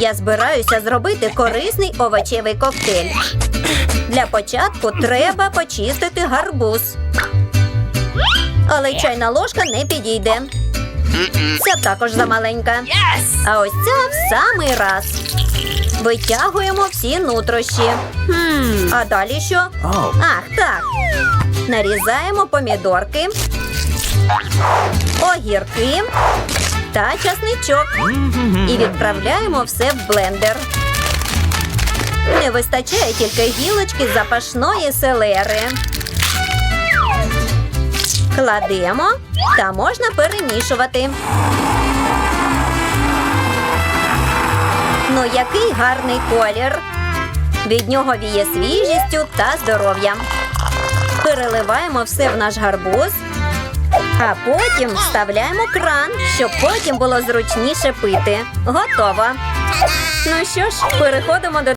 Я збираюся зробити корисний овочевий коктейль. Для початку треба почистити гарбуз. Але чайна ложка не підійде. Ця також замаленька. А ось ця в самий раз. Витягуємо всі нутрощі. А далі що? Ах, так. Нарізаємо помідорки, огірки та часничок. І відправляємо все в блендер. Не вистачає тільки гілочки запашної селери. Кладемо та можна перемішувати. Ну, який гарний колір. Від нього віє свіжістю та здоров'ям. Переливаємо все в наш гарбуз, а потім вставляємо кран, щоб потім було зручніше пити. Готово. Ну що ж, переходимо до